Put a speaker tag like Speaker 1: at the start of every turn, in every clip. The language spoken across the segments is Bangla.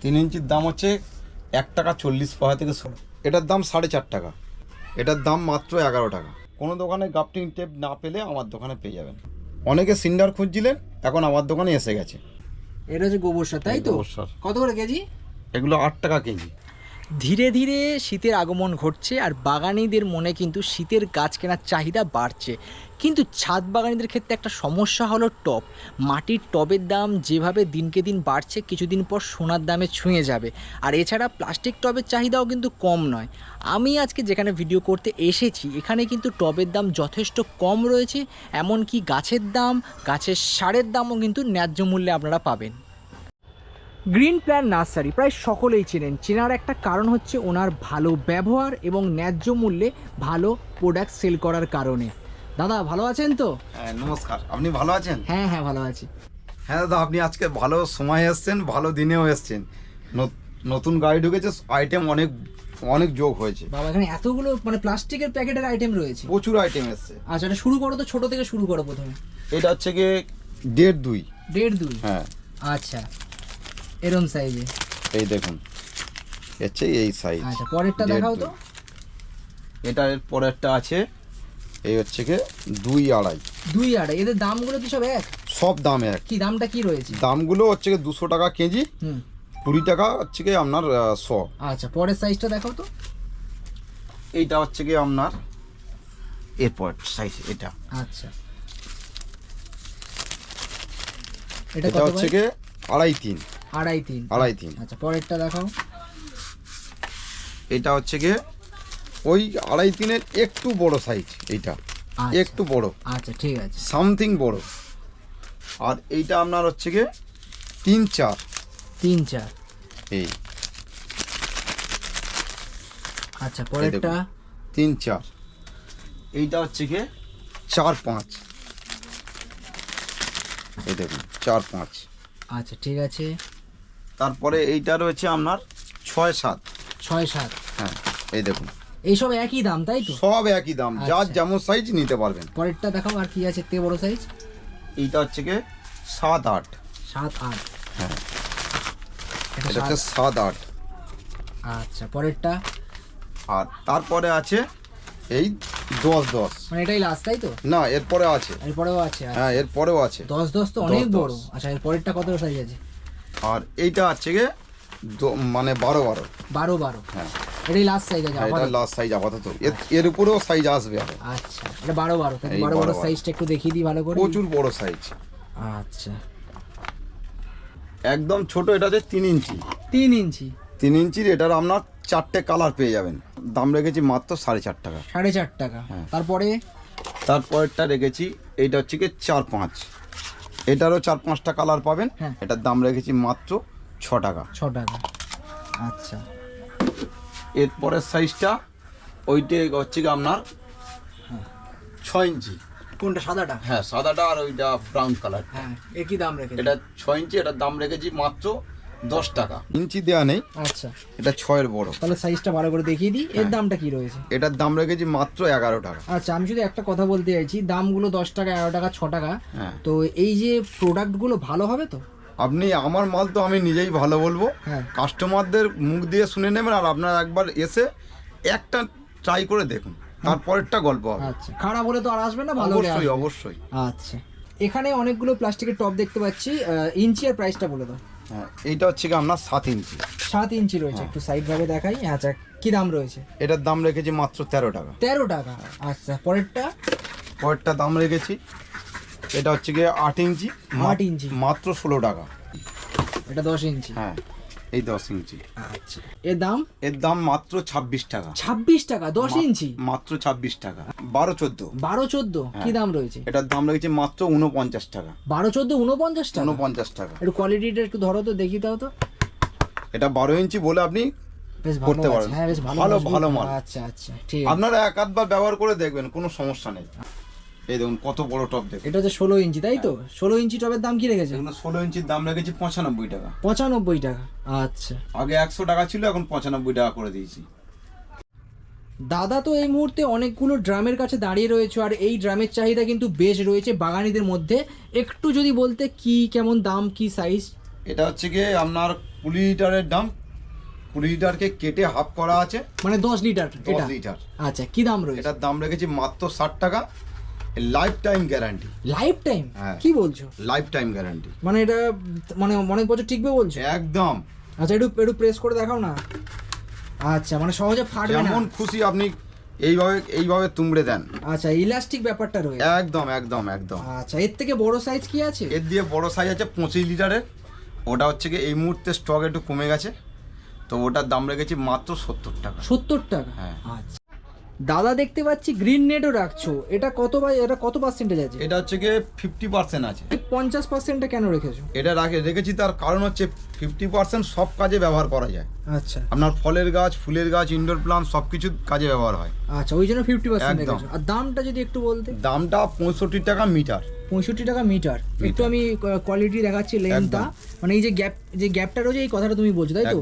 Speaker 1: তিন ইঞ্চির দাম হচ্ছে এক টাকা চল্লিশ পয়সা থেকে ষোলো এটার দাম সাড়ে চার টাকা। এটার দাম মাত্র এগারো টাকা। কোনো দোকানে গাপটিং টেপ না পেলে আমার দোকানে পেয়ে যাবেন। অনেকে সিন্ডার খুঁজছিলেন এখন আমার দোকানে এসে গেছে।
Speaker 2: এটা হচ্ছে গোবর সার তাই তো?
Speaker 1: গোবর সার।
Speaker 2: কত করে কেজি?
Speaker 1: এগুলো আট টাকা কেজি।
Speaker 2: ধীরে ধীরে শীতের আগমন ঘটছে আর বাগানিদের মনে কিন্তু শীতের গাছ কেনার চাহিদা বাড়ছে। কিন্তু ছাদ বাগানিদের ক্ষেত্রে একটা সমস্যা হলো টব। মাটির টবের দাম যেভাবে দিনকে দিন বাড়ছে, কিছুদিন পর সোনার দামে ছুঁয়ে যাবে। আর এছাড়া প্লাস্টিক টবের চাহিদাও কিন্তু কম নয়। আমি আজকে যেখানে ভিডিও করতে এসেছি, এখানে কিন্তু টবের দাম যথেষ্ট কম রয়েছে। এমনকি গাছের দাম, গাছের সারের দামও কিন্তু ন্যায্য মূল্যে আপনারা পাবেন। গ্রিন প্ল্যান নার্সারি প্রায় সকলেই চেনেন। চেনার একটা কারণ হচ্ছে ওনার ভালো ব্যবহার এবং ন্যায্য মূল্যে ভালো প্রোডাক্ট সেল করার কারণে। দাদা ভালো আছেন তো?
Speaker 1: হ্যাঁ নমস্কার। আপনি ভালো আছেন?
Speaker 2: হ্যাঁ হ্যাঁ ভালো আছি।
Speaker 1: হ্যাঁ দাদা আপনি আজকে ভালো সময় এসছেন ভালো দিনেও এসছেন। নতুন গাড়ি ঢুকেছে আইটেম অনেক অনেক যোগ হয়েছে।
Speaker 2: বাবা এখানে এতগুলো মানে প্লাস্টিকের প্যাকেটের আইটেম রয়েছে।
Speaker 1: প্রচুর আইটেম এসছে।
Speaker 2: আচ্ছা এটা শুরু করো তো ছোট থেকে শুরু করো প্রথমে।
Speaker 1: এটা হচ্ছে গিয়ে দেড় দুই।
Speaker 2: দেড় দুই?
Speaker 1: হ্যাঁ।
Speaker 2: আচ্ছা। এরম সাইজে
Speaker 1: এই দেখুন। হচ্ছে এই সাইজ
Speaker 2: আচ্ছা পরেরটা দেখাও তো।
Speaker 1: এটা এর পরেরটা আছে। এই হচ্ছে কি দুই আড়াই।
Speaker 2: দুই আড়াই। এদের দামগুলো কি সব এক?
Speaker 1: সব দাম এক।
Speaker 2: কি দামটা কি রয়েছে?
Speaker 1: দামগুলো হচ্ছে গিয়ে দুশো টাকা কেজি।
Speaker 2: হুম।
Speaker 1: কুড়ি টাকা হচ্ছে কি আপনার আহ, শ।
Speaker 2: আচ্ছা পরের সাইজটা দেখাও তো।
Speaker 1: এইটা হচ্ছে কি আপনার এরপর সাইজ এটা।
Speaker 2: আচ্ছা। এটা
Speaker 1: হচ্ছে
Speaker 2: ভাই?
Speaker 1: আড়াই তিন।
Speaker 2: আড়াই তিন।
Speaker 1: আড়াই তিন।
Speaker 2: আচ্ছা পরেরটা দেখাও।
Speaker 1: এটা হচ্ছে গিয়ে ওই আড়াই তিনের একটু বড় সাইজ এইটা।
Speaker 2: আচ্ছা।
Speaker 1: একটু বড়।
Speaker 2: আচ্ছা ঠিক আছে।
Speaker 1: সামথিং বড়। আর এইটা আপনার হচ্ছে গিয়ে তিন চার।
Speaker 2: তিন চার।
Speaker 1: এই।
Speaker 2: আচ্ছা পরেরটা?
Speaker 1: তিন চার। এইটা হচ্ছে গিয়ে চার পাঁচ। এই দেখুন চার পাঁচ।
Speaker 2: আচ্ছা ঠিক আছে।
Speaker 1: তারপরে এইটা রয়েছে আপনার ছয় সাত।
Speaker 2: ছয় সাত।
Speaker 1: হ্যাঁ এই দেখুন।
Speaker 2: এইসব একই দাম তাই তো?
Speaker 1: সব একই দাম যার
Speaker 2: আচ্ছা।
Speaker 1: যেমন সাইজ নিতে পারবেন।
Speaker 2: পরেরটা দেখাও আর কি আছে তে বড় সাইজ
Speaker 1: এইটা হচ্ছে গিয়ে সাত আট।
Speaker 2: সাত আট।
Speaker 1: হ্যাঁ।
Speaker 2: এটা
Speaker 1: হচ্ছে
Speaker 2: সাত
Speaker 1: আট।
Speaker 2: আচ্ছা পরেরটা।
Speaker 1: আর তারপরে আছে এই দশ দশ।
Speaker 2: মানে এটাই লাস্ট তাই তো?
Speaker 1: না এরপরে আছে।
Speaker 2: এরপরেও আছে আচ্ছা।
Speaker 1: হ্যাঁ এরপরেও আছে।
Speaker 2: দশ দশ তো অনেক। বড়। আচ্ছা এর পরেরটা কত সাইজ আছে?
Speaker 1: আর এইটা আছে গিয়ে মানে বারো বারো।
Speaker 2: বারো বারো।
Speaker 1: হ্যাঁ।
Speaker 2: এটাই লাস্ট সাইজ আছে
Speaker 1: হ্যাঁ, এটা লাস্ট সাইজ আপাতত। এর- এর উপরেও সাইজ আসবে
Speaker 2: আচ্ছা এটা বারো বারো। বারো
Speaker 1: বারো
Speaker 2: বারো
Speaker 1: বারো।
Speaker 2: সাইজটা একটু দেখিয়ে দিই ভালো করে।
Speaker 1: প্রচুর বড় সাইজ
Speaker 2: আচ্ছা।
Speaker 1: একদম ছোট এটা হচ্ছে তিন ইঞ্চি।
Speaker 2: তিন ইঞ্চি।
Speaker 1: তিন ইঞ্চির এটার আপনার চারটে কালার পেয়ে যাবেন। দাম রেখেছি মাত্র সাড়ে চার টাকা।
Speaker 2: সাড়ে চার টাকা।
Speaker 1: হ্যাঁ।
Speaker 2: তারপরে?
Speaker 1: তারপরেরটা রেখেছি এইটা হচ্ছে কি চার পাঁচ। এটারও চার পাঁচটা কালার পাবেন।
Speaker 2: হ্যাঁ।
Speaker 1: এটার দাম রেখেছি মাত্র ছ টাকা।
Speaker 2: ছ টাকা। আচ্ছা।
Speaker 1: এরপরের সাইজটা ওইটা হচ্ছে কি আপনার ছয় ইঞ্চি।
Speaker 2: কোনটা সাদাটা?
Speaker 1: হ্যাঁ সাদাটা আর ওইটা ব্রাউন কালার
Speaker 2: হ্যাঁ একই দাম রেখে
Speaker 1: এটা ছয় ইঞ্চি এটার দাম রেখেছি মাত্র দশ টাকা। ইঞ্চি দেওয়া নেই।
Speaker 2: আচ্ছা।
Speaker 1: এটা ছয়ের বড়।
Speaker 2: তাহলে সাইজটা ভালো করে দেখিয়ে দিই। এর দামটা কি রয়েছে?
Speaker 1: এটার দাম রেখেছি মাত্র এগারো টাকা।
Speaker 2: আচ্ছা আমি শুধু একটা কথা বলতে চাইছি। দামগুলো দশ টাকা এগারো টাকা ছ টাকা।
Speaker 1: হ্যাঁ।
Speaker 2: তো এই যে প্রোডাক্টগুলো ভালো হবে তো?
Speaker 1: আপনি আমার মাল তো আমি নিজেই ভালো বলব।
Speaker 2: হ্যাঁ।
Speaker 1: কাস্টমারদের মুখ দিয়ে শুনে নেবেন আর আপনার একবার এসে একটা ট্রাই করে দেখুন। তারপরেরটা গল্প হবে।
Speaker 2: আচ্ছা। খারাপ হলে তো আর আসবে না ভালো হলে
Speaker 1: অবশ্যই অবশ্যই।
Speaker 2: আচ্ছা। এখানে অনেকগুলো প্লাস্টিকের টপ দেখতে পাচ্ছি। ইঞ্চি আর প্রাইসটা বলে দাও।
Speaker 1: হ্যাঁ এইটা হচ্ছে কি আমরা সাত ইঞ্চি।
Speaker 2: সাত ইঞ্চি রয়েছে
Speaker 1: হ্যাঁ।
Speaker 2: একটু সাইড ভাবে দেখাই। আচ্ছা কি দাম রয়েছে?
Speaker 1: এটার দাম রেখেছি মাত্র তেরো টাকা।
Speaker 2: তেরো টাকা। আচ্ছা পরেরটা?
Speaker 1: পরেরটা দাম রেখেছি এটা হচ্ছে গিয়ে আট ইঞ্চি
Speaker 2: আট ইঞ্চি।
Speaker 1: মাত্র ষোলো টাকা।
Speaker 2: এটা দশ ইঞ্চি।
Speaker 1: হ্যাঁ। এই দশ ইঞ্চি।
Speaker 2: আচ্ছা। এর দাম?
Speaker 1: এর দাম মাত্র ছাব্বিশ টাকা।
Speaker 2: ছাব্বিশ টাকা দশ ইঞ্চি?
Speaker 1: মাত্র ছাব্বিশ টাকা। বারো চোদ্দ।
Speaker 2: বারো চোদ্দ?
Speaker 1: হ্যাঁ।
Speaker 2: কি দাম রয়েছে?
Speaker 1: এটার দাম রেখেছি মাত্র উনপঞ্চাশ টাকা।
Speaker 2: বারো চোদ্দ উনপঞ্চাশ টাকা?
Speaker 1: উনপঞ্চাশ টাকা।
Speaker 2: একটু কোয়ালিটিটা একটু ধরো তো দেখি দাও তো।
Speaker 1: এটা বারো ইঞ্চি বলে আপনি
Speaker 2: বেশ
Speaker 1: করতে পারেন।
Speaker 2: হ্যাঁ বেশ ভালো
Speaker 1: ভালো, ভালো মাল।
Speaker 2: আচ্ছা আচ্ছা ঠিক
Speaker 1: আপনারা এক আধবার ব্যবহার করে দেখবেন কোনো সমস্যা নেই। এই দেখুন কত বড় টপ দেখুন।
Speaker 2: এটা হচ্ছে ষোলো ইঞ্চি তাই তো? ষোলো ইঞ্চি টবের দাম কি রেখেছে?
Speaker 1: এগুলো ষোলো ইঞ্চির দাম রেখেছি পঁচানব্বই টাকা।
Speaker 2: পঁচানব্বই টাকা আচ্ছা।
Speaker 1: আগে একশো টাকা ছিল এখন পঁচানব্বই টাকা করে দিয়েছি।
Speaker 2: দাদা তো এই মুহূর্তে অনেকগুলো ড্রামের কাছে দাঁড়িয়ে রয়েছে আর এই ড্রামের চাহিদা কিন্তু বেশ রয়েছে বাগানিদের মধ্যে। একটু যদি বলতে কি কেমন দাম কি সাইজ
Speaker 1: এটা হচ্ছে গিয়ে আপনার কুড়ি লিটারের দাম। কুড়ি লিটারকে কেটে হাফ করা আছে।
Speaker 2: মানে দশ লিটার
Speaker 1: দশ লিটার।
Speaker 2: আচ্ছা কি দাম রয়েছে?
Speaker 1: এটার দাম রেখেছি মাত্র ষাট টাকা। Life time guarantee
Speaker 2: life time. কি বলছো?
Speaker 1: লাইফ টাইম গ্যারান্টি
Speaker 2: মানে এটা মানে অনেক বছর টিকবে বলছো?
Speaker 1: একদম।
Speaker 2: আচ্ছা একটু একটু প্রেস করে দেখাও না। আচ্ছা মানে সহজে ফাটবে না।
Speaker 1: যেমন খুশি আপনি এইভাবে এইভাবে তুমড়ে দেন।
Speaker 2: আচ্ছা ইলাস্টিক ব্যাপারটা রয়েছে।
Speaker 1: একদম একদম একদম।
Speaker 2: আচ্ছা এর থেকে বড় সাইজ কি আছে?
Speaker 1: এর দিয়ে বড় সাইজ আছে পঁচিশ লিটারের। ওটা হচ্ছে কি এই মুহূর্তে স্টক একটু কমে গেছে। তো ওটার দাম রেখেছি মাত্র সত্তর টাকা।
Speaker 2: সত্তর টাকা?
Speaker 1: হ্যাঁ।
Speaker 2: আচ্ছা। দাদা দেখতে পাচ্ছি গ্রিন নেটও রাখছো। এটা কত বা এটা কত পার্সেন্টেজ আছে?
Speaker 1: এটা হচ্ছে গিয়ে ফিফটি পার্সেন্ট আছে।
Speaker 2: পঞ্চাশ পার্সেন্টটা কেন রেখেছো?
Speaker 1: এটা রাখে রেখেছি তার কারণ হচ্ছে ফিফটি পার্সেন্ট সব কাজে ব্যবহার করা যায়।
Speaker 2: আচ্ছা।
Speaker 1: আপনার ফলের গাছ ফুলের গাছ ইনডোর প্লান্ট সব কিছু কাজে ব্যবহার হয়।
Speaker 2: আচ্ছা ওই জন্য ফিফটি পার্সেন্ট আর দামটা যদি একটু বলতে?
Speaker 1: দামটা পঁয়ষট্টি টাকা মিটার
Speaker 2: পঁয়ষট্টি টাকা মিটার একটু আমি কোয়ালিটি দেখাচ্ছি লেন্থটা মানে এই যে গ্যাপ যে গ্যাপটা রয়েছে এই কথাটা তুমি বলছো তাই তো।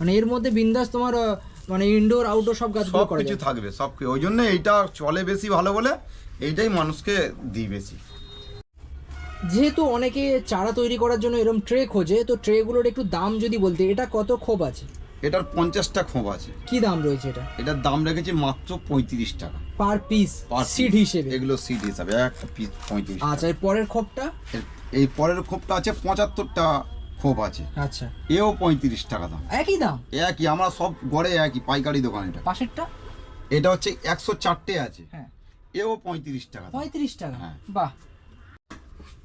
Speaker 2: মানে এর মধ্যে বিন্দাস তোমার মানে ইনডোর আউটডোর সব গাছগুলো
Speaker 1: সব কিছু থাকবে সব ওই জন্য এইটা চলে বেশি ভালো বলে এইটাই মানুষকে দিই বেশি।
Speaker 2: যেহেতু অনেকে চারা তৈরি করার জন্য এরকম ট্রে খোঁজে তো ট্রেগুলোর একটু দাম যদি বলতে এটা কত খোপ আছে?
Speaker 1: এটার পঞ্চাশটা খোপ আছে।
Speaker 2: কি দাম রয়েছে এটা?
Speaker 1: এটার দাম রেখেছি মাত্র পঁয়ত্রিশ টাকা।
Speaker 2: পার পিস সিট হিসেবে।
Speaker 1: এগুলো সিট হিসাবে এক পিস পঁয়ত্রিশ
Speaker 2: আচ্ছা এর পরের খোপটা?
Speaker 1: এই পরের খোপটা আছে পঁচাত্তরটা খোপ আছে।
Speaker 2: আচ্ছা।
Speaker 1: এও পঁয়ত্রিশ টাকা দাম।
Speaker 2: একই দাম?
Speaker 1: একই আমরা সব গড়ে একই পাইকারি দোকান এটা।
Speaker 2: পাশেরটা?
Speaker 1: এটা হচ্ছে একশো চারটে আছে।
Speaker 2: হ্যাঁ।
Speaker 1: এও পঁয়ত্রিশ টাকা
Speaker 2: পঁয়ত্রিশ টাকা।
Speaker 1: হ্যাঁ।
Speaker 2: বাহ।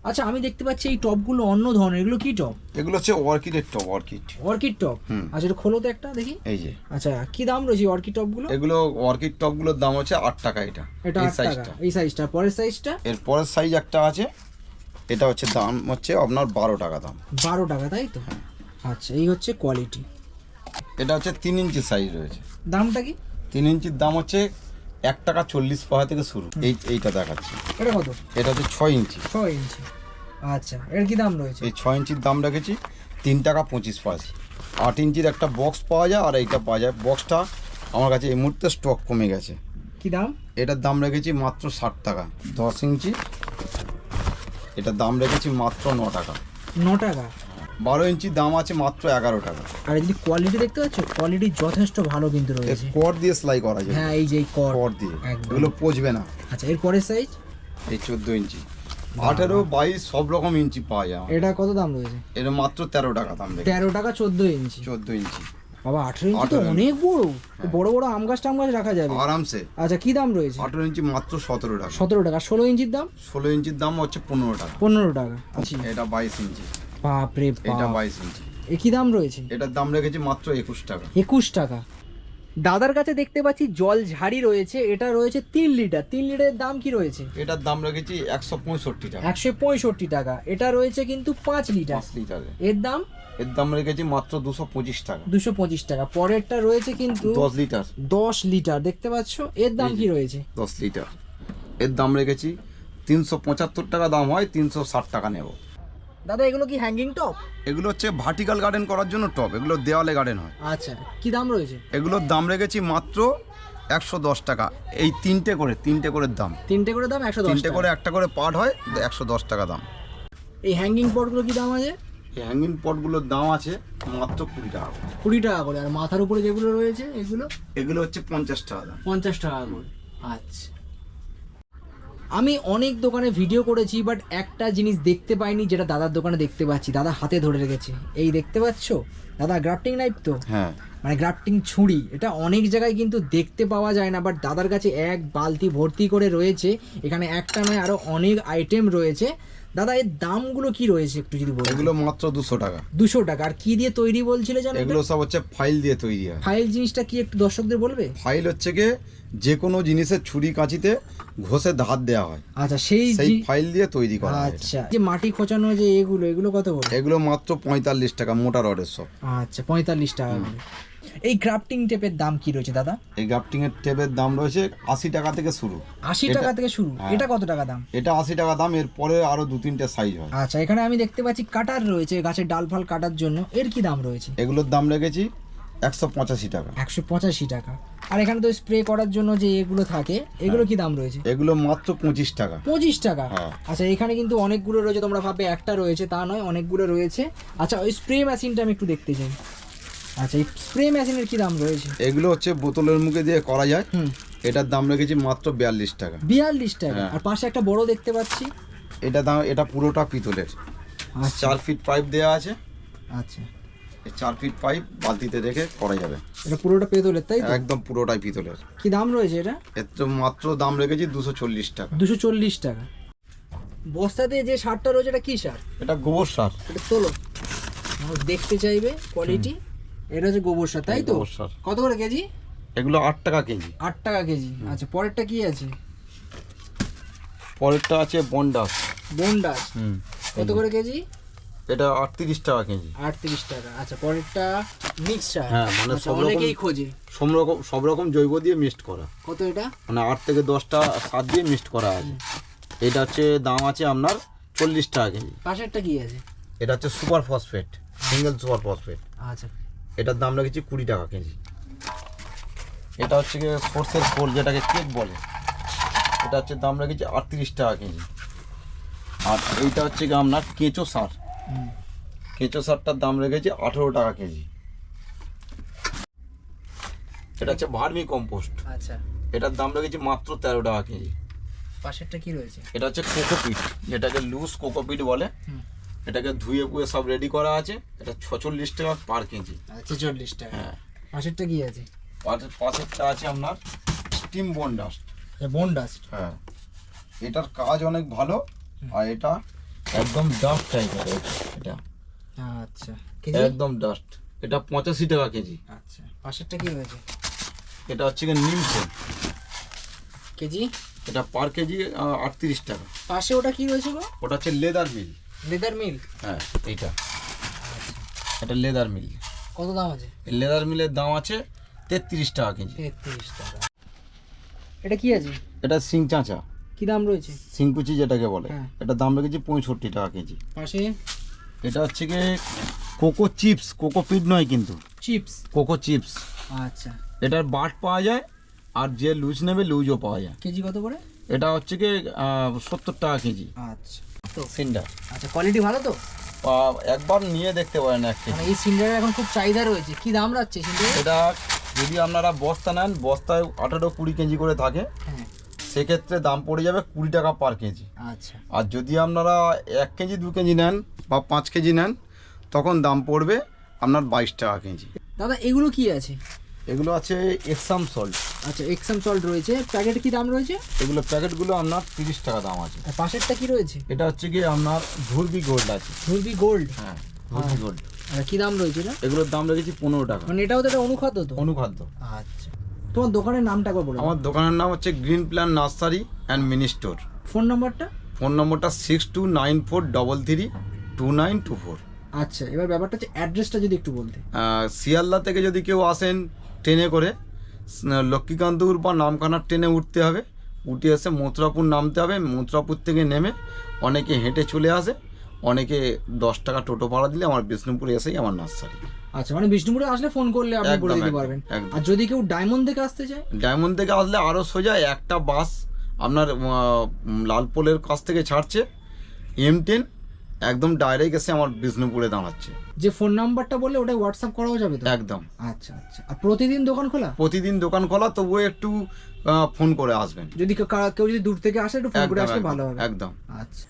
Speaker 2: আচ্ছা আমি দেখতে পাচ্ছি এই টপগুলো অন্য ধরনের। এগুলো কি টপ?
Speaker 1: এগুলো হচ্ছে অর্কিডের টপ অর্কিড।
Speaker 2: Orchid top? আচ্ছা এটা খোলো তো একটা দেখি।
Speaker 1: এই যে।
Speaker 2: আচ্ছা কি দাম রয়েছে অর্কিড টপগুলো?
Speaker 1: এগুলো অর্কিড টপগুলোর দাম হচ্ছে আট টাকা এটা।
Speaker 2: এটা
Speaker 1: এই সাইজটা
Speaker 2: এই সাইজটা পরের সাইজটা
Speaker 1: এর পরের সাইজ একটা আছে। এটা হচ্ছে দাম হচ্ছে আপনার বারো টাকা দাম।
Speaker 2: বারো টাকা তাই তো? আচ্ছা এই হচ্ছে কোয়ালিটি
Speaker 1: এটা হচ্ছে তিন ইঞ্চি সাইজ রয়েছে।
Speaker 2: দামটা কি?
Speaker 1: তিন ইঞ্চির দাম হচ্ছে এক টাকা চল্লিশ পয়সা থেকে শুরু। এই এইটা দেখাচ্ছি।
Speaker 2: এটা কত?
Speaker 1: এটা হচ্ছে ছয় ইঞ্চি
Speaker 2: ছয় ইঞ্চি আচ্ছা এর কি দাম রয়েছে?
Speaker 1: এই ছয় ইঞ্চির দাম রেখেছি তিন টাকা পঁচিশ পয়সা। আট ইঞ্চির একটা বক্স পাওয়া যায় আর এইটা পাওয়া যায়। বক্সটা আমার কাছে এই মুহূর্তে স্টক কমে গেছে।
Speaker 2: কি দাম?
Speaker 1: এটার দাম রেখেছি মাত্র ষাট টাকা। দশ ইঞ্চি এটার দাম রেখেছি মাত্র ন টাকা।
Speaker 2: ন টাকা?
Speaker 1: বারো ইঞ্চির দাম আছে মাত্র এগারো টাকা।
Speaker 2: আর যদি কোয়ালিটি দেখতে পাচ্ছ? কোয়ালিটি যথেষ্ট ভালো কিন্তু রয়েছে।
Speaker 1: কর দিয়ে সেলাই করা যায়।
Speaker 2: হ্যাঁ এই যে কর।
Speaker 1: কর দিয়ে। এগুলো পচবে না।
Speaker 2: আচ্ছা এর পরের সাইজ
Speaker 1: এই চোদ্দ ইঞ্চি। আঠেরো বাইশ সব রকম ইঞ্চি পাওয়া যায়
Speaker 2: এটা কত দাম রয়েছে?
Speaker 1: এর মাত্র তেরো টাকা দাম
Speaker 2: তেরো টাকা চোদ্দ ইঞ্চি।
Speaker 1: চোদ্দ ইঞ্চি।
Speaker 2: বাবা আঠেরো ইঞ্চি তো অনেক বড়। তো বড় বড় আম গাছ টাম গাছ রাখা যাবে।
Speaker 1: আরামসে।
Speaker 2: আচ্ছা কি দাম রয়েছে?
Speaker 1: আঠেরো ইঞ্চি মাত্র সতেরো টাকা।
Speaker 2: সতেরো টাকা। ষোলো ইঞ্চির দাম?
Speaker 1: ষোলো ইঞ্চির দাম হচ্ছে পনেরো টাকা।
Speaker 2: পনেরো টাকা। আচ্ছা।
Speaker 1: এটা বাইশ ইঞ্চি।
Speaker 2: বাপরে
Speaker 1: এটা বাইশ ইঞ্চি।
Speaker 2: এ কি দাম রয়েছে?
Speaker 1: এটার দাম রেখেছি মাত্র একুশ টাকা।
Speaker 2: একুশ টাকা। দাদার কাছে দেখতে পাচ্ছি জল ঝাড়ি রয়েছে। এটা রয়েছে তিন লিটার। তিন লিটারের দাম কি রয়েছে?
Speaker 1: এটার দাম রেখেছি একশো পঁয়ষট্টি টাকা।
Speaker 2: একশো পঁয়ষট্টি টাকা। এটা রয়েছে কিন্তু পাঁচ লিটার।
Speaker 1: পাঁচ লিটারে
Speaker 2: এর দাম?
Speaker 1: এর দাম রেখেছি মাত্র দুশো পঁচিশ টাকা।
Speaker 2: দুশো পঁচিশ টাকা। পরেরটা রয়েছে কিন্তু
Speaker 1: দশ লিটার।
Speaker 2: দশ লিটার। দেখতে পাচ্ছ এর দাম কি রয়েছে?
Speaker 1: দশ লিটার। এর দাম রেখেছি তিনশো পঁচাত্তর টাকা দাম হয় তিনশো ষাট টাকা নেব।
Speaker 2: দাদা এগুলো কি হ্যাঙ্গিং টপ
Speaker 1: এগুলো হচ্ছে ভার্টিক্যাল গার্ডেন করার জন্য টপ এগুলো দেওয়ালে গার্ডেন হয়।
Speaker 2: আচ্ছা কি দাম রয়েছে?
Speaker 1: এগুলোর দাম রেখেছি মাত্র একশো দশ টাকা। এই তিনটে করে তিনটে করে দাম।
Speaker 2: তিনটে করে দাম একশো
Speaker 1: তিনটে করে একটা করে পার্ট হয় একশো দশ টাকা দাম।
Speaker 2: এই হ্যাঙ্গিং পটগুলো কি দাম আছে?
Speaker 1: এই হ্যাঙ্গিং পটগুলোর দাম আছে মাত্র কুড়ি টাকা করে।
Speaker 2: কুড়ি টাকা করে। আর মাথার উপরে যেগুলো রয়েছে এগুলো?
Speaker 1: এগুলো হচ্ছে পঞ্চাশ টাকা দাম।
Speaker 2: পঞ্চাশ টাকা করে। আচ্ছা। আমি অনেক দোকানে ভিডিও করেছি বাট একটা জিনিস দেখতে পাইনি যেটা দাদার দোকানে দেখতে পাচ্ছি। দাদা হাতে ধরে রেখেছে। এই দেখতে পাচ্ছ? দাদা গ্রাফটিং নাইফ তো?
Speaker 1: হ্যাঁ।
Speaker 2: মানে গ্রাফটিং ছুরি। এটা অনেক জায়গায় কিন্তু দেখতে পাওয়া যায় না বাট দাদার কাছে এক বালতি ভর্তি করে রয়েছে। এখানে একটা নয় আরও অনেক আইটেম রয়েছে। দাদা এর দামগুলো কি রয়েছে একটু যদি বলো
Speaker 1: এগুলো মাত্র দুশো টাকা।
Speaker 2: দুশো টাকা। আর কি দিয়ে তৈরি বলছিলে জানো
Speaker 1: এগুলো সব হচ্ছে ফাইল দিয়ে তৈরি হয়।
Speaker 2: ফাইল জিনিসটা কি একটু দর্শকদের বলবে?
Speaker 1: ফাইল হচ্ছে গিয়ে যে কোনো জিনিসের ছুরি কাঁচিতে ঘষে ধার দেওয়া হয়।
Speaker 2: আচ্ছা সেই
Speaker 1: সেই ফাইল দিয়ে তৈরি করা
Speaker 2: আচ্ছা যে মাটি খোঁচানো যে এগুলো এগুলো কত করে
Speaker 1: এগুলো মাত্র পঁয়তাল্লিশ টাকা মোটা রডের সব।
Speaker 2: আচ্ছা পঁয়তাল্লিশ টাকা এই গ্রাফটিং টেপের দাম কি রয়েছে দাদা?
Speaker 1: এই গ্রাফটিং এর টেপের দাম রয়েছে আশি টাকা থেকে শুরু।
Speaker 2: আশি টাকা থেকে শুরু?
Speaker 1: হ্যাঁ।
Speaker 2: এটা কত টাকা দাম?
Speaker 1: এটা আশি টাকা দাম এরপরে আরও দু তিনটে সাইজ হয়।
Speaker 2: আচ্ছা এখানে আমি দেখতে পাচ্ছি কাটার রয়েছে গাছের ডাল ফাল কাটার জন্য। এর কি দাম রয়েছে?
Speaker 1: এগুলোর দাম রেখেছি একশো পঁচাশি টাকা।
Speaker 2: একশো পঁচাশি টাকা। আর এখানে তো স্প্রে করার জন্য যে এগুলো থাকে এগুলো কি দাম রয়েছে?
Speaker 1: এগুলো মাত্র পঁচিশ টাকা।
Speaker 2: পঁচিশ টাকা?
Speaker 1: হ্যাঁ।
Speaker 2: আচ্ছা এখানে কিন্তু অনেকগুলো রয়েছে তোমরা ভাববে একটা রয়েছে তা নয় অনেকগুলো রয়েছে। আচ্ছা ওই স্প্রে মেশিনটা আমি একটু দেখতে চাই। আচ্ছা এই স্প্রে মেশিনের কি দাম রয়েছে?
Speaker 1: এগুলো হচ্ছে বোতলের মুখে দিয়ে করা যায়।
Speaker 2: হুম।
Speaker 1: এটার দাম রেখেছি মাত্র বিয়াল্লিশ টাকা।
Speaker 2: বিয়াল্লিশ টাকা।
Speaker 1: হ্যাঁ।
Speaker 2: আর পাশে একটা বড় দেখতে পাচ্ছি।
Speaker 1: এটা দাম এটা পুরোটা পিতলের।
Speaker 2: আচ্ছা।
Speaker 1: চার ফিট পাইপ দেওয়া আছে।
Speaker 2: আচ্ছা।
Speaker 1: এই চার ফিট পাইপ বালতিতে রেখে করা যাবে।
Speaker 2: এটা পুরোটা পেতলের তাই
Speaker 1: একদম পুরোটাই পিতলের।
Speaker 2: কি দাম রয়েছে এটা?
Speaker 1: এর তো মাত্র দাম রেখেছি দুশো চল্লিশ টাকা।
Speaker 2: দুশো চল্লিশ টাকা। বস্তাতে যে সারটা রয়েছে এটা কি সার?
Speaker 1: এটা গোবর সার।
Speaker 2: এটা তোলো। দেখতে চাইবে কোয়ালিটি এটা হচ্ছে গোবর সার তাই তো? কত করে কেজি?
Speaker 1: এগুলো আট টাকা কেজি।
Speaker 2: আট টাকা কেজি। আচ্ছা পরেরটা কি আছে?
Speaker 1: পরেরটা আছে বন্ডাস
Speaker 2: বন্ডাস
Speaker 1: হুম
Speaker 2: কত করে কেজি?
Speaker 1: এটা আটত্রিশ টাকা কেজি।
Speaker 2: আটত্রিশ টাকা। আচ্ছা পরেরটা মিক্সচার
Speaker 1: হ্যাঁ, মানে
Speaker 2: আচ্ছা,
Speaker 1: সব রকম-
Speaker 2: অনেকেই খোঁজে।
Speaker 1: সব রকম সব রকম জৈব দিয়ে মিক্সড করা।
Speaker 2: কত এটা?
Speaker 1: মানে আট থেকে দশটা সার দিয়ে মিক্সড করা আছে। এটা হচ্ছে দাম আছে আপনার চল্লিশ টাকা কেজি।
Speaker 2: পাশেরটা কি আছে?
Speaker 1: এটা হচ্ছে super phosphate single super phosphate.
Speaker 2: আচ্ছা।
Speaker 1: এটার দাম রেখেছি কুড়ি টাকা কেজি। এটা হচ্ছে গিয়ে সর্ষের খোল যেটাকে কেক বলে। এটা হচ্ছে দাম রেখেছি আটত্রিশ টাকা কেজি। আর এইটা হচ্ছে গিয়ে আপনার কেঁচো সার। কেঁচো সারটার দাম রেখেছি আঠেরো টাকা কেজি। এটা হচ্ছে ভার্মি কম্পোস্ট।
Speaker 2: আচ্ছা।
Speaker 1: এটার দাম রেখেছি মাত্র তেরো টাকা কেজি।
Speaker 2: পাশেরটা কি রয়েছে?
Speaker 1: এটা হচ্ছে কোকোপিট যেটাকে লুজ কোকোপিট বলে। এটাকে ধুয়ে পুয়ে সব রেডি করা আছে। এটা ছচল্লিশ টাকা পার কেজি
Speaker 2: আচ্ছা চল্লিশ টাকা।
Speaker 1: হ্যাঁ।
Speaker 2: পাশেরটা কি আছে?
Speaker 1: পাশের পাশেরটা আছে আপনার স্টিম বন্ডাস্ট
Speaker 2: আচ্ছা বন্ডাস্ট
Speaker 1: হ্যাঁ। এটার কাজ অনেক ভালো। আর এটা একদম ডাস্ট টাইপের এটা।
Speaker 2: আচ্ছা। কেজি?
Speaker 1: একদম ডাস্ট এটা পঁচাশি টাকা কেজি।
Speaker 2: আচ্ছা। পাশেরটা কি রয়েছে
Speaker 1: এটা হচ্ছে গিয়ে নিমসেন
Speaker 2: কেজি?
Speaker 1: এটা পার কেজি আটত্রিশ টাকা।
Speaker 2: পাশে ওটা কি রয়েছে গো?
Speaker 1: ওটা হচ্ছে লেদার মিল
Speaker 2: লেদার মিল?
Speaker 1: হ্যাঁ এইটা। এটা লেদার মিল।
Speaker 2: কত দাম আছে?
Speaker 1: লেদার মিলের দাম আছে তেত্রিশ টাকা কেজি।
Speaker 2: তেত্রিশ টাকা। এটা কি আছে?
Speaker 1: এটা সিং চাঁচা।
Speaker 2: কি দাম রয়েছে?
Speaker 1: সিংকুচি যেটাকে বলে।
Speaker 2: হ্যাঁ।
Speaker 1: এটা দাম রেখেছি পঁয়ষট্টি টাকা কেজি।
Speaker 2: পাশে?
Speaker 1: এটা হচ্ছে গিয়ে কোকো চিপস কোকো পিট নয় কিন্তু।
Speaker 2: চিপস?
Speaker 1: Coco chips.
Speaker 2: আচ্ছা।
Speaker 1: এটার বাট পাওয়া যায় আর যে লুজ নেবে লুজও পাওয়া যায়।
Speaker 2: কেজি কত করে?
Speaker 1: এটা হচ্ছে কি সত্তর টাকা কেজি।
Speaker 2: আচ্ছা। তো?
Speaker 1: সিন্ডার।
Speaker 2: আচ্ছা কোয়ালিটি ভালো তো?
Speaker 1: একবার নিয়ে দেখতে পারেন এক কেজি
Speaker 2: মানে এই সিন্ডারের এখন খুব চাহিদা রয়েছে। কি দাম রাখছে সিন্ডারের?
Speaker 1: এটা যদি আপনারা বস্তা নেন বস্তায় আঠারো কুড়ি কেজি করে থাকে।
Speaker 2: হ্যাঁ।
Speaker 1: সেক্ষেত্রে দাম পড়ে যাবে কুড়ি টাকা পার কেজি।
Speaker 2: আচ্ছা।
Speaker 1: আর যদি আপনারা এক কেজি দু কেজি নেন বা পাঁচ কেজি নেন তখন দাম পড়বে আপনার বাইশ টাকা কেজি।
Speaker 2: দাদা এগুলো কি আছে?
Speaker 1: এগুলো আছে এক্সাম সল্ট
Speaker 2: আচ্ছা এক্সাম সল্ট রয়েছে। প্যাকেট কি দাম রয়েছে?
Speaker 1: এগুলো প্যাকেটগুলো আপনার তিরিশ টাকা দাম আছে।
Speaker 2: আর পাশেরটা কি রয়েছে?
Speaker 1: এটা হচ্ছে কি আপনার ধুরবি গোল্ড আছে।
Speaker 2: ধুরবি গোল্ড
Speaker 1: হ্যাঁ ধুরবি গোল্ড
Speaker 2: আর কি দাম রয়েছে এটা?
Speaker 1: এগুলোর দাম রেখেছি পনেরো টাকা।
Speaker 2: মানে এটাও তো একটা অনুখাদ্য তো?
Speaker 1: অনুখাদ্য।
Speaker 2: আচ্ছা। তোমার দোকানের নামটা একবার বলো।
Speaker 1: আমার দোকানের নাম হচ্ছে green plan nursery and mini store
Speaker 2: phone নাম্বারটা?
Speaker 1: ফোন নম্বরটা six two nine four double three two nine two four.
Speaker 2: আচ্ছা এবার ব্যাপারটা হচ্ছে অ্যাড্রেসটা যদি একটু বলতে।
Speaker 1: শিয়ালদা থেকে যদি কেউ আসেন ট্রেনে করে লক্ষ্মীকান্তপুর বা নামখানার ট্রেনে উঠতে হবে। উঠে এসে মথুরাপুর নামতে হবে। মথুরাপুর থেকে নেমে অনেকে হেঁটে চলে আসে। অনেকে দশ টাকা টোটো ভাড়া দিলে আমার বিষ্ণুপুরে এসেই আমার নার্সারি।
Speaker 2: আচ্ছা মানে বিষ্ণুপুরে আসলে ফোন করলে আপনি বলে দিতে পারবেন। আর যদি কেউ ডায়মন্ড থেকে আসতে চায়?
Speaker 1: ডায়মন্ড থেকে আসলে আরও সোজা একটা বাস আপনার লালপোলের কাছ থেকে ছাড়ছে। এম টেন একদম ডাইরেক্ট এসে আমার বিষ্ণুপুরে দাঁড়াচ্ছে।
Speaker 2: যে ফোন নাম্বারটা বললে ওটা হোয়াটসঅ্যাপ করাও যাবে তো?
Speaker 1: একদম।
Speaker 2: আচ্ছা আচ্ছা। আর প্রতিদিন দোকান খোলা?
Speaker 1: প্রতিদিন দোকান খোলা তবুও একটু ফোন করে আসবেন।
Speaker 2: যদি কেউ যদি দূর থেকে আসে একটু ফোন করে আসলে ভালো হবে।
Speaker 1: একদম।
Speaker 2: আচ্ছা।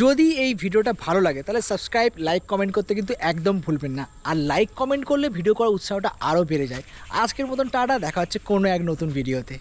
Speaker 2: যদি এই ভিডিওটা ভালো লাগে তাহলে সাবস্ক্রাইব লাইক কমেন্ট করতে কিন্তু একদম ভুলবেন না। আর লাইক কমেন্ট করলে ভিডিও করার উৎসাহটা আরও বেড়ে যায়। আজকের মতন টাটা দেখা হচ্ছে কোনো এক নতুন ভিডিওতে